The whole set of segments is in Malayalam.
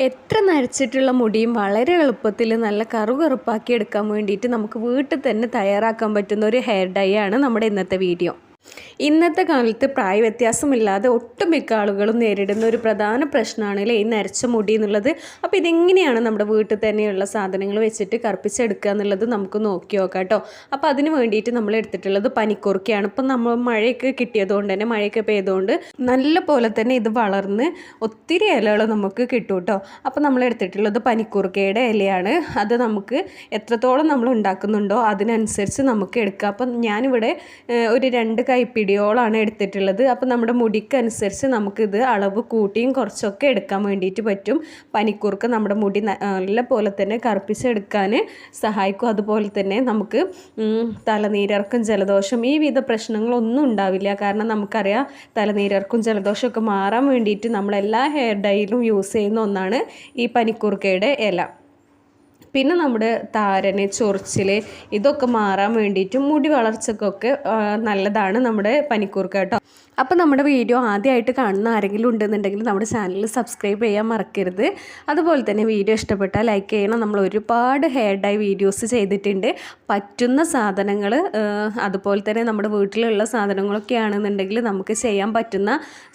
എത്ര നരച്ചിട്ടുള്ള മുടിയും വളരെ എളുപ്പത്തിൽ നല്ല കറുകറുപ്പാക്കി എടുക്കാൻ വേണ്ടിയിട്ട് നമുക്ക് വീട്ടിൽ തന്നെ തയ്യാറാക്കാൻ പറ്റുന്ന ഒരു ഹെയർ ഡൈ ആണ് നമ്മുടെ ഇന്നത്തെ വീഡിയോ. ഇന്നത്തെ കാലത്ത് പ്രായ വ്യത്യാസമില്ലാതെ ഒട്ടുമിക്ക ആളുകളും നേരിടുന്ന ഒരു പ്രധാന പ്രശ്നമാണ് ഈ നരച്ച മുടി എന്നുള്ളത്? അപ്പോൾ ഇതെങ്ങനെയാണ് നമ്മുടെ വീട്ടിൽ തന്നെയുള്ള സാധനങ്ങൾ വെച്ചിട്ട് കറുപ്പിച്ചെടുക്കുക എന്നുള്ളത് നമുക്ക് നോക്കി നോക്കാം കേട്ടോ. അപ്പോൾ അതിന് വേണ്ടിയിട്ട് നമ്മൾ എടുത്തിട്ടുള്ളത് പനിക്കുറുക്കയാണ് ഇപ്പം നമ്മൾ മഴയൊക്കെ കിട്ടിയതുകൊണ്ട് തന്നെ മഴയൊക്കെ പെയ്തുകൊണ്ട് നല്ല പോലെ തന്നെ ഇത് വളർന്ന് ഒത്തിരി ഇലകൾ നമുക്ക് കിട്ടും കേട്ടോ. അപ്പോൾ നമ്മൾ എടുത്തിട്ടുള്ളത് പനിക്കുറുക്കയുടെ ഇലയാണ്. അത് നമുക്ക് എത്രത്തോളം നമ്മൾ ഉണ്ടാക്കുന്നുണ്ടോ അതിനനുസരിച്ച് നമുക്ക് എടുക്കാം. അപ്പം ഞാനിവിടെ ഒരു രണ്ട് കൈപ്പിടിയോളാണ് എടുത്തിട്ടുള്ളത്. അപ്പോൾ നമ്മുടെ മുടിക്കനുസരിച്ച് നമുക്കിത് അളവ് കൂട്ടിയും കുറച്ചൊക്കെ എടുക്കാൻ വേണ്ടിയിട്ട് പറ്റും. പനിക്കൂർക്ക് നമ്മുടെ മുടി നല്ല പോലെ തന്നെ കറുപ്പിച്ചെടുക്കാൻ സഹായിക്കും. അതുപോലെ തന്നെ നമുക്ക് തലനീരർക്കും ജലദോഷം ഈ വിധ പ്രശ്നങ്ങളൊന്നും ഉണ്ടാവില്ല. കാരണം നമുക്കറിയാം തലനീരർക്കും ജലദോഷമൊക്കെ മാറാൻ വേണ്ടിയിട്ട് നമ്മളെല്ലാ ഹെയർ ഡൈയിലും യൂസ് ചെയ്യുന്ന ഒന്നാണ് ഈ പനിക്കൂർക്കയുടെ ഇല. പിന്നെ നമ്മുടെ താരന് ചൊറിച്ചിൽ ഇതൊക്കെ മാറാൻ വേണ്ടിയിട്ടും മുടി വളർച്ചക്കൊക്കെ നല്ലതാണ് നമ്മുടെ പനിക്കൂർക്ക കേട്ടോ. അപ്പോൾ നമ്മുടെ വീഡിയോ ആദ്യമായിട്ട് കാണുന്ന ആരെങ്കിലും ഉണ്ടെന്നുണ്ടെങ്കിൽ നമ്മുടെ ചാനൽ സബ്സ്ക്രൈബ് ചെയ്യാൻ മറക്കരുത്. അതുപോലെ തന്നെ വീഡിയോ ഇഷ്ടപ്പെട്ടാൽ ലൈക്ക് ചെയ്യണം. നമ്മൾ ഒരുപാട് ഹെയർ ഡൈ വീഡിയോസ് ചെയ്തിട്ടുണ്ട്. പറ്റുന്ന സാധനങ്ങൾ അതുപോലെ തന്നെ നമ്മുടെ വീട്ടിലുള്ള സാധനങ്ങളൊക്കെ ആണെന്നുണ്ടെങ്കിൽ നമുക്ക് ചെയ്യാൻ പറ്റുന്ന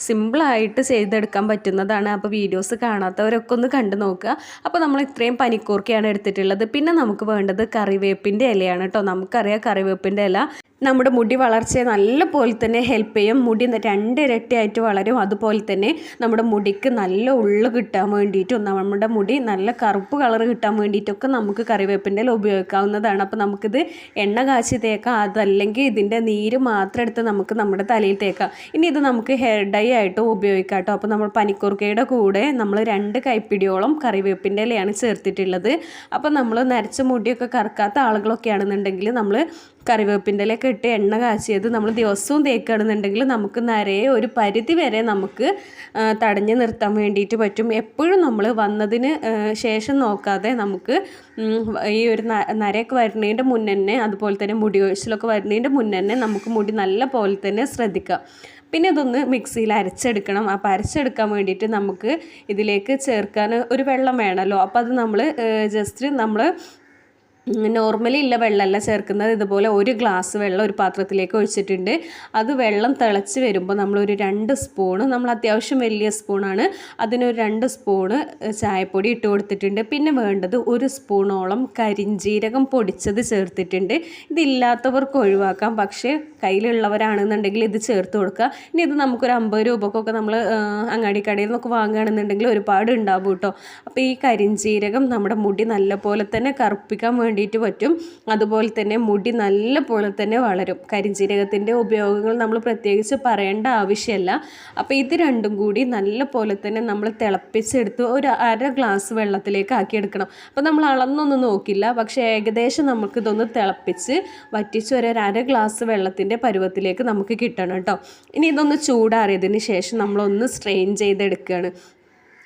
സിമ്പിളായിട്ട് ചെയ്തെടുക്കാൻ പറ്റുന്നതാണ്. അപ്പോൾ വീഡിയോസ് കാണാത്തവരൊക്കെ ഒന്ന് കണ്ടു നോക്കുക. അപ്പോൾ നമ്മൾ ഇത്രയും പനിക്കൂർക്കയാണ് എടുത്തിട്ടുള്ളത്. പിന്നെ നമുക്ക് വേണ്ടത് കറിവേപ്പിന്റെ ഇലയാണ് കേട്ടോ. നമുക്കറിയാം കറിവേപ്പിന്റെ ഇല നമ്മുടെ മുടി വളർച്ചയെ നല്ലപോലെ തന്നെ ഹെൽപ്പ് ചെയ്യും. മുടി രണ്ട് ഇരട്ടിയായിട്ട് വളരും. അതുപോലെ തന്നെ നമ്മുടെ മുടിക്ക് നല്ല ഉള്ളു കിട്ടാൻ വേണ്ടിയിട്ടും നമ്മുടെ മുടി നല്ല കറുപ്പ് കളർ കിട്ടാൻ വേണ്ടിയിട്ടൊക്കെ നമുക്ക് കറിവേപ്പിന്റെ ഉപയോഗിക്കാവുന്നതാണ്. അപ്പോൾ നമുക്കിത് എണ്ണ കാച്ചി തേക്കാം. അതല്ലെങ്കിൽ ഇതിന്റെ നീര് മാത്രം എടുത്ത് നമുക്ക് നമ്മുടെ തലയിൽ തേക്കാം. ഇനി ഇത് നമുക്ക് ഹെയർ ഡൈ ആയിട്ടും ഉപയോഗിക്കാം കേട്ടോ. അപ്പോൾ നമ്മൾ പനിക്കൂർക്കയുടെ കൂടെ നമ്മൾ രണ്ട് കൈപ്പിടിയോളം കറിവേപ്പിന്റെ ഇലയാണ് ചേർത്തിട്ടുള്ളത്. അപ്പോൾ നമ്മൾ നരച്ച മുടിയൊക്കെ കറക്കാത്ത ആളുകളൊക്കെ ആണെന്നുണ്ടെങ്കിൽ നമ്മൾ കറിവേപ്പിന്റെ ഇലയൊക്കെ ഇട്ട് എണ്ണ കാച്ചിയത് നമ്മൾ ദിവസവും തേക്കുകയാണെന്നുണ്ടെങ്കിൽ നമുക്ക് നിറയെ ഒരു പരിധി വരെ നമുക്ക് തടഞ്ഞ് നിർത്താൻ വേണ്ടിയിട്ട് പറ്റും. എപ്പോഴും നമ്മൾ വന്നതിന് ശേഷം നോക്കാതെ നമുക്ക് ഈ ഒരു നരയൊക്കെ വരുന്നതിന്റെ മുന്നേ അതുപോലെ തന്നെ മുടി ഒഴിച്ചിലൊക്കെ വരുന്നതിന്റെ മുന്നേ നമുക്ക് മുടി നല്ല പോലെ തന്നെ ശ്രദ്ധിക്കാം. പിന്നെ ഇതൊന്ന് മിക്സിയിൽ അരച്ചെടുക്കണം. അപ്പോൾ അരച്ചെടുക്കാൻ വേണ്ടിയിട്ട് നമുക്ക് ഇതിലേക്ക് ചേർക്കാൻ ഒരു വെള്ളം വേണമല്ലോ. അപ്പോൾ അത് നമ്മൾ ജസ്റ്റ് നമ്മൾ നോർമലി ഉള്ള വെള്ളമല്ല ചേർക്കുന്നത്. ഇതുപോലെ ഒരു ഗ്ലാസ് വെള്ളം ഒരു പാത്രത്തിലേക്ക് ഒഴിച്ചിട്ടുണ്ട്. അത് വെള്ളം തിളച്ച് വരുമ്പോൾ നമ്മളൊരു രണ്ട് സ്പൂണ് നമ്മൾ അത്യാവശ്യം വലിയ സ്പൂണാണ് അതിനൊരു രണ്ട് സ്പൂണ് ചായപ്പൊടി ഇട്ട് കൊടുത്തിട്ടുണ്ട്. പിന്നെ വേണ്ടത് ഒരു സ്പൂണോളം കരിഞ്ജീരകം പൊടിച്ചത് ചേർത്തിട്ടുണ്ട്. ഇതില്ലാത്തവർക്ക് ഒഴിവാക്കാം. പക്ഷേ കയ്യിലുള്ളവരാണെന്നുണ്ടെങ്കിൽ ഇത് ചേർത്ത് കൊടുക്കുക. ഇനി ഇത് നമുക്കൊരു അമ്പത് രൂപക്കൊക്കെ നമ്മൾ അങ്ങാടി കടയിൽ നിന്നൊക്കെ വാങ്ങുകയാണെന്നുണ്ടെങ്കിൽ ഒരുപാട് ഉണ്ടാവും കേട്ടോ. അപ്പോൾ ഈ കരിഞ്ജീരകം നമ്മുടെ മുടി നല്ലപോലെ തന്നെ കറുപ്പിക്കാൻ വേണ്ടിയിട്ട് പറ്റും. അതുപോലെ തന്നെ മുടി നല്ല പോലെ തന്നെ വളരും. കരിഞ്ജീരകത്തിന്റെ ഉപയോഗങ്ങൾ നമ്മൾ പ്രത്യേകിച്ച് പറയേണ്ട ആവശ്യമല്ല. അപ്പോൾ ഇത് രണ്ടും കൂടി നല്ല പോലെ തന്നെ നമ്മൾ തിളപ്പിച്ചെടുത്ത് ഒരു അര ഗ്ലാസ് വെള്ളത്തിലേക്ക് ആക്കിയെടുക്കണം. അപ്പോൾ നമ്മൾ അളന്നൊന്നും നോക്കില്ല. പക്ഷേ ഏകദേശം നമുക്കിതൊന്ന് തിളപ്പിച്ച് വറ്റിച്ച് ഒരു അര ഗ്ലാസ് വെള്ളത്തിന്റെ പരുവത്തിലേക്ക് നമുക്ക് കിട്ടണം കേട്ടോ. ഇനി ഇതൊന്ന് ചൂടാറിയതിന് ശേഷം നമ്മളൊന്ന് സ്ട്രെയിൻ ചെയ്തെടുക്കുകയാണ്.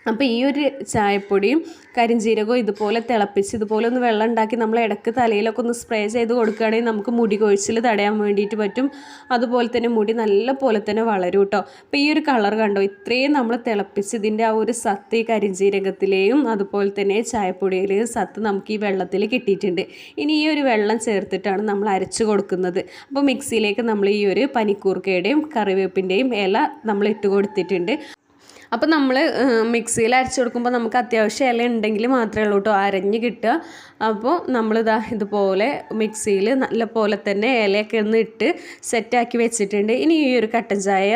അപ്പോൾ ഈ ഒരു ചായപ്പൊടിയും കരിഞ്ജീരകവും ഇതുപോലെ തിളപ്പിച്ച് ഇതുപോലെ ഒന്ന് വെള്ളം ഉണ്ടാക്കി നമ്മൾ ഇടയ്ക്ക് തലയിലൊക്കെ ഒന്ന് സ്പ്രേ ചെയ്ത് കൊടുക്കുകയാണെങ്കിൽ നമുക്ക് മുടി കൊഴിച്ചിൽ തടയാൻ വേണ്ടിയിട്ട് പറ്റും. അതുപോലെ തന്നെ മുടി നല്ല പോലെ തന്നെ വളരും കേട്ടോ. അപ്പോൾ ഈ ഒരു കളർ കണ്ടോ? ഇത്രയും നമ്മൾ തിളപ്പിച്ച് ഇതിന്റെ ആ ഒരു സത്ത് ഈ കരിഞ്ജീരകത്തിലെയും അതുപോലെ തന്നെ ചായപ്പൊടിയിലെയും സത്ത് നമുക്ക് ഈ വെള്ളത്തിൽ കിട്ടിയിട്ടുണ്ട്. ഇനി ഈ ഒരു വെള്ളം ചേർത്തിട്ടാണ് നമ്മൾ അരച്ച് കൊടുക്കുന്നത്. അപ്പോൾ മിക്സിയിലേക്ക് നമ്മൾ ഈ ഒരു പനിക്കൂർക്കയുടെയും കറിവേപ്പിന്റെയും ഇല നമ്മൾ ഇട്ട് കൊടുത്തിട്ടുണ്ട്. അപ്പോൾ നമ്മൾ മിക്സിയിൽ അരച്ച് കൊടുക്കുമ്പോൾ നമുക്ക് അത്യാവശ്യം ഇല ഉണ്ടെങ്കിൽ മാത്രമേ ഉള്ളൂ കേട്ടോ അരഞ്ഞ് കിട്ടുക. അപ്പോൾ നമ്മളിതാ ഇതുപോലെ മിക്സിയിൽ നല്ല പോലെ തന്നെ ഇലയൊക്കെ ഒന്ന് ഇട്ട് സെറ്റാക്കി വെച്ചിട്ടുണ്ട്. ഇനി ഈ ഒരു കട്ടൻ ചായ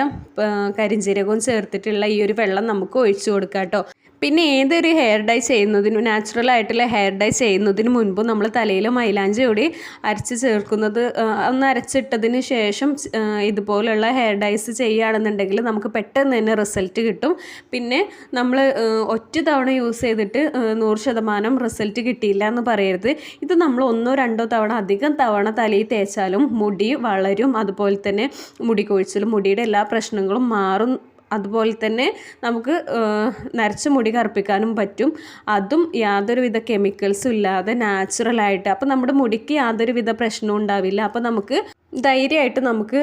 കരിഞ്ചീരകവും ചേർത്തിട്ടുള്ള ഈ ഒരു വെള്ളം നമുക്ക് ഒഴിച്ചു കൊടുക്കാം കേട്ടോ. പിന്നെ ഏതൊരു ഹെയർ ഡൈ ചെയ്യുന്നതിനും നാച്ചുറൽ ആയിട്ടുള്ള ഹെയർ ഡൈ ചെയ്യുന്നതിന് മുൻപ് നമ്മൾ തലയിൽ മൈലാഞ്ചി കൂടി അരച്ച് ചേർക്കുന്നത് ഒന്ന് അരച്ചിട്ടതിന് ശേഷം ഇതുപോലുള്ള ഹെയർ ഡൈസ് ചെയ്യുകയാണെന്നുണ്ടെങ്കിൽ നമുക്ക് പെട്ടെന്ന് തന്നെ റിസൾട്ട് കിട്ടും. പിന്നെ നമ്മൾ ഒറ്റ തവണ യൂസ് ചെയ്തിട്ട് നൂറ് ശതമാനം റിസൾട്ട് കിട്ടിയില്ല എന്ന് പറയരുത്. ഇത് നമ്മൾ ഒന്നോ രണ്ടോ തവണ അധികം തവണ തലയിൽ തേച്ചാലും മുടി വളരും. അതുപോലെ തന്നെ മുടി കൊഴിച്ചിലും മുടിയുടെ എല്ലാ പ്രശ്നങ്ങളും മാറും. അതുപോലെ തന്നെ നമുക്ക് നരച്ച മുടി കറുപ്പിക്കാനും പറ്റും. അതും യാതൊരുവിധ കെമിക്കൽസും ഇല്ലാതെ നാച്ചുറലായിട്ട്. അപ്പോൾ നമ്മുടെ മുടിക്ക് യാതൊരുവിധ പ്രശ്നവും ഉണ്ടാവില്ല. അപ്പോൾ നമുക്ക് ധൈര്യമായിട്ട് നമുക്ക്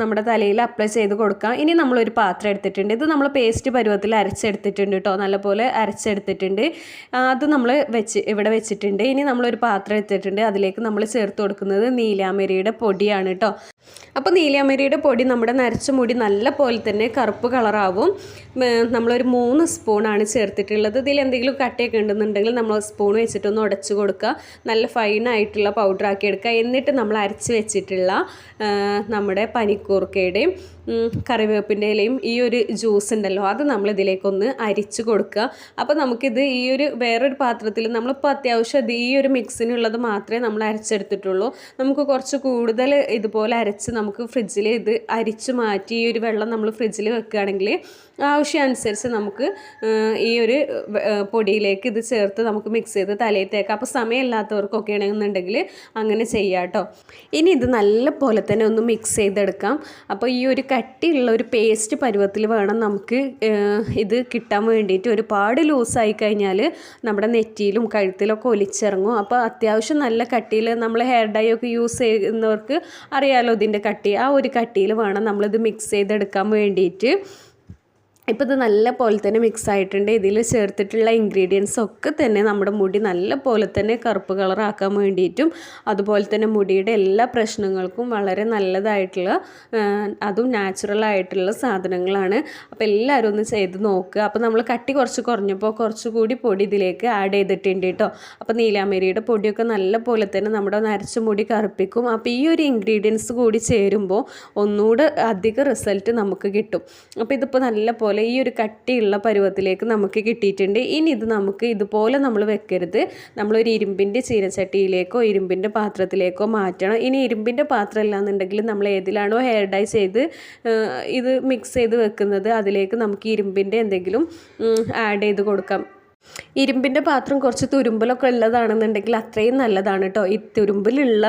നമ്മുടെ തലയിൽ അപ്ലൈ ചെയ്ത് കൊടുക്കാം. ഇനി നമ്മളൊരു പാത്രം എടുത്തിട്ടുണ്ട്. ഇത് നമ്മൾ പേസ്റ്റ് പരുവത്തിൽ അരച്ചെടുത്തിട്ടുണ്ട് കേട്ടോ നല്ലപോലെ അരച്ചെടുത്തിട്ടുണ്ട്. അത് നമ്മൾ വെച്ച് ഇവിടെ വെച്ചിട്ടുണ്ട്. ഇനി നമ്മളൊരു പാത്രം എടുത്തിട്ടുണ്ട്. അതിലേക്ക് നമ്മൾ ചേർത്ത് കൊടുക്കുന്നത് നീലാമരിയുടെ പൊടിയാണ് കേട്ടോ അപ്പോൾ നീലാമരിയുടെ പൊടി നമ്മുടെ നരച്ച മുടി നല്ല പോലെ തന്നെ കറുപ്പ് കളറാവും നമ്മളൊരു മൂന്ന് സ്പൂണാണ് ചേർത്തിട്ടുള്ളത്. ഇതിൽ എന്തെങ്കിലും കട്ടയൊക്കെ ഉണ്ടെന്നുണ്ടെങ്കിൽ നമ്മൾ സ്പൂൺ വെച്ചിട്ടൊന്ന് ഉടച്ചു കൊടുക്കുക. നല്ല ഫൈനായിട്ടുള്ള ആക്കി എടുക്കുക. എന്നിട്ട് നമ്മൾ അരച്ച് വെച്ചിട്ടുള്ള നമ്മുടെ പനിക്കൂർക്കയുടെയും കറിവേപ്പിന്റെ ഇലയും ഈ ഒരു ജ്യൂസ് ഉണ്ടല്ലോ അത് നമ്മൾ ഇതിലേക്കൊന്ന് അരിച്ച് കൊടുക്കുക. അപ്പോൾ നമുക്കിത് ഈ ഒരു വേറൊരു പാത്രത്തിൽ നമ്മളിപ്പോൾ അത്യാവശ്യം അത് ഈ ഒരു മിക്സിനുള്ളത് മാത്രമേ നമ്മൾ അരച്ചെടുത്തിട്ടുള്ളൂ. നമുക്ക് കുറച്ച് കൂടുതൽ ഇതുപോലെ അരച്ച് നമുക്ക് ഫ്രിഡ്ജിൽ ഇത് അരിച്ച് മാറ്റി ഈ ഒരു വെള്ളം നമ്മൾ ഫ്രിഡ്ജിൽ വെക്കുകയാണെങ്കിൽ ആവശ്യമനുസരിച്ച് നമുക്ക് ഈ ഒരു പൊടിയിലേക്ക് ഇത് ചേർത്ത് നമുക്ക് മിക്സ് ചെയ്ത് തലയിൽ തേക്കാം. അപ്പോൾ സമയമില്ലാത്തവർക്കൊക്കെ ആണെന്നുണ്ടെങ്കിൽ അങ്ങനെ ചെയ്യാം കേട്ടോ. ഇനി ഇത് നല്ല പോലെ തന്നെ ഒന്ന് മിക്സ് ചെയ്തെടുക്കാം. അപ്പോൾ ഈ ഒരു കട്ടിയുള്ള ഒരു പേസ്റ്റ് പരുവത്തിൽ വേണം നമുക്ക് ഇത് കിട്ടാൻ വേണ്ടിയിട്ട്. ഒരുപാട് ലൂസായി കഴിഞ്ഞാൽ നമ്മുടെ നെറ്റിയിലും കഴുത്തിലൊക്കെ ഒലിച്ചിറങ്ങും. അപ്പോൾ അത്യാവശ്യം നല്ല കട്ടിയിൽ നമ്മൾ ഹെയർ ഡൈ ഒക്കെ യൂസ് ചെയ്യുന്നവർക്ക് അറിയാലോ ഇതിന്റെ കട്ടി. ആ ഒരു കട്ടിയിൽ വേണം നമ്മളിത് മിക്സ് ചെയ്തെടുക്കാൻ വേണ്ടിയിട്ട്. ഇപ്പോൾ ഇത് നല്ല പോലെ തന്നെ മിക്സ് ആയിട്ടുണ്ട്. ഇതിൽ ചേർത്തിട്ടുള്ള ഇൻഗ്രീഡിയൻസ് ഒക്കെ തന്നെ നമ്മുടെ മുടി നല്ല പോലെ തന്നെ കറുപ്പ് കളറാക്കാൻ വേണ്ടിയിട്ടും അതുപോലെ തന്നെ മുടിയുടെ എല്ലാ പ്രശ്നങ്ങൾക്കും വളരെ നല്ലതായിട്ടുള്ള അതും നാച്ചുറൽ ആയിട്ടുള്ള സാധനങ്ങളാണ്. അപ്പോൾ എല്ലാവരും ഒന്ന് ചെയ്ത് നോക്കുക അപ്പോൾ നമ്മൾ കട്ടി കുറച്ച് കുറഞ്ഞപ്പോൾ കുറച്ചുകൂടി പൊടി ഇതിലേക്ക് ആഡ് ചെയ്തിട്ടുണ്ട് കേട്ടോ അപ്പോൾ നീലാമരിയുടെ പൊടിയൊക്കെ നല്ല പോലെ തന്നെ നമ്മുടെ നരച്ച മുടി കറുപ്പിക്കും. അപ്പോൾ ഈ ഒരു ഇൻഗ്രീഡിയൻസ് കൂടി ചേരുമ്പോൾ ഒന്നുകൂടെ അധിക റിസൾട്ട് നമുക്ക് കിട്ടും. അപ്പോൾ ഇതിപ്പോൾ നല്ല പോലെ ഈ ഒരു കട്ടിയുള്ള പരുവത്തിലേക്ക് നമുക്ക് കിട്ടിയിട്ടുണ്ട്. ഇനി ഇത് നമുക്ക് ഇതുപോലെ നമ്മൾ വെക്കരുത്. നമ്മളൊരു ഇരുമ്പിന്റെ ചീനച്ചട്ടിയിലേക്കോ ഇരുമ്പിന്റെ പാത്രത്തിലേക്കോ മാറ്റണം. ഇനി ഇരുമ്പിന്റെ പാത്രം നമ്മൾ ഏതിലാണോ ഹെയർ ഡൈ ചെയ്ത് ഇത് മിക്സ് ചെയ്ത് വെക്കുന്നത്. അതിലേക്ക് നമുക്ക് ഇരുമ്പിന്റെ എന്തെങ്കിലും ആഡ് ചെയ്ത് കൊടുക്കാം. ഇരുമ്പിന്റെ പാത്രം കുറച്ച് തുരുമ്പലൊക്കെ ഉള്ളതാണെന്നുണ്ടെങ്കിൽ അത്രയും നല്ലതാണ് കേട്ടോ. ഈ തുരുമ്പിലുള്ള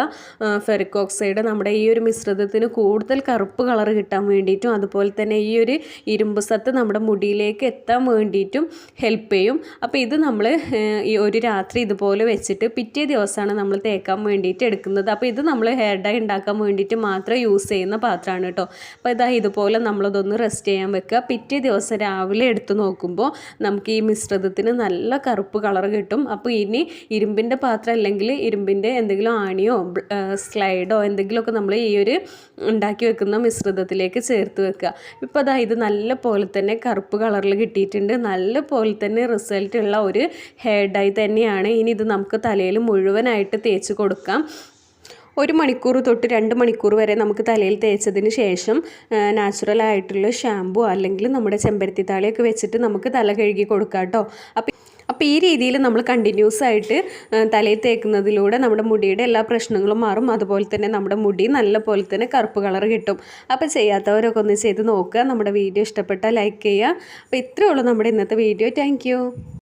ഫെറിക് ഓക്സൈഡ് നമ്മുടെ ഈ ഒരു മിശ്രിതത്തിന് കൂടുതൽ കറുപ്പ് കളർ കിട്ടാൻ വേണ്ടിയിട്ടും അതുപോലെ തന്നെ ഈ ഒരു ഇരുമ്പ് സത്ത് നമ്മുടെ മുടിയിലേക്ക് എത്താൻ വേണ്ടിയിട്ടും ഹെൽപ്പ് ചെയ്യും. അപ്പോൾ ഇത് നമ്മൾ ഈ ഒരു രാത്രി ഇതുപോലെ വെച്ചിട്ട് പിറ്റേ ദിവസമാണ് നമ്മൾ തേക്കാൻ വേണ്ടിയിട്ട് എടുക്കുന്നത്. അപ്പോൾ ഇത് നമ്മൾ ഹെയർ ഡൈ ഉണ്ടാക്കാൻ വേണ്ടിയിട്ട് മാത്രം യൂസ് ചെയ്യുന്ന പാത്രമാണ് കേട്ടോ. അപ്പോൾ ഇതാ ഇതുപോലെ നമ്മളതൊന്ന് റെസ്റ്റ് ചെയ്യാൻ വെക്കുക. പിറ്റേ ദിവസം രാവിലെ എടുത്ത് നോക്കുമ്പോൾ നമുക്ക് ഈ മിശ്രിതത്തിന് നല്ല കറുപ്പ് കളർ കിട്ടും. അപ്പോൾ ഇനി ഇരുമ്പിന്റെ പാത്രം അല്ലെങ്കിൽ ഇരുമ്പിന്റെ എന്തെങ്കിലും ആണിയോ സ്ലൈഡോ എന്തെങ്കിലുമൊക്കെ നമ്മൾ ഈ ഒരു ഉണ്ടാക്കി വെക്കുന്ന മിശ്രിതത്തിലേക്ക് ചേർത്ത് വെക്കുക. ഇപ്പോൾ അതാ ഇത് നല്ല പോലെ തന്നെ കറുപ്പ് കളറിൽ കിട്ടിയിട്ടുണ്ട്. നല്ല പോലെ തന്നെ റിസൾട്ട് ഉള്ള ഒരു ഹെയർ ഡൈ തന്നെയാണ്. ഇനി ഇത് നമുക്ക് തലയിൽ മുഴുവനായിട്ട് തേച്ച് കൊടുക്കാം. ഒരു മണിക്കൂർ തൊട്ട് രണ്ട് മണിക്കൂർ വരെ നമുക്ക് തലയിൽ തേച്ചതിന് ശേഷം നാച്ചുറൽ ആയിട്ടുള്ള ഷാമ്പു അല്ലെങ്കിൽ നമ്മുടെ ചെമ്പരത്തി താളിയൊക്കെ വെച്ചിട്ട് നമുക്ക് തല കഴുകി കൊടുക്കാം കേട്ടോ. അപ്പോൾ ഈ രീതിയിൽ നമ്മൾ കണ്ടിന്യൂസ് ആയിട്ട് തലയിൽ തേക്കുന്നതിലൂടെ നമ്മുടെ മുടിയുടെ എല്ലാ പ്രശ്നങ്ങളും മാറും. അതുപോലെ തന്നെ നമ്മുടെ മുടി നല്ല പോലെ തന്നെ കറുപ്പ് കളർ കിട്ടും. അപ്പോൾ ചെയ്യാത്തവരൊക്കെ ഒന്ന് ചെയ്ത് നോക്കുക. നമ്മുടെ വീഡിയോ ഇഷ്ടപ്പെട്ടാൽ ലൈക്ക് ചെയ്യുക. അപ്പോൾ ഇത്രയേ ഉള്ളൂ നമ്മുടെ ഇന്നത്തെ വീഡിയോ. താങ്ക്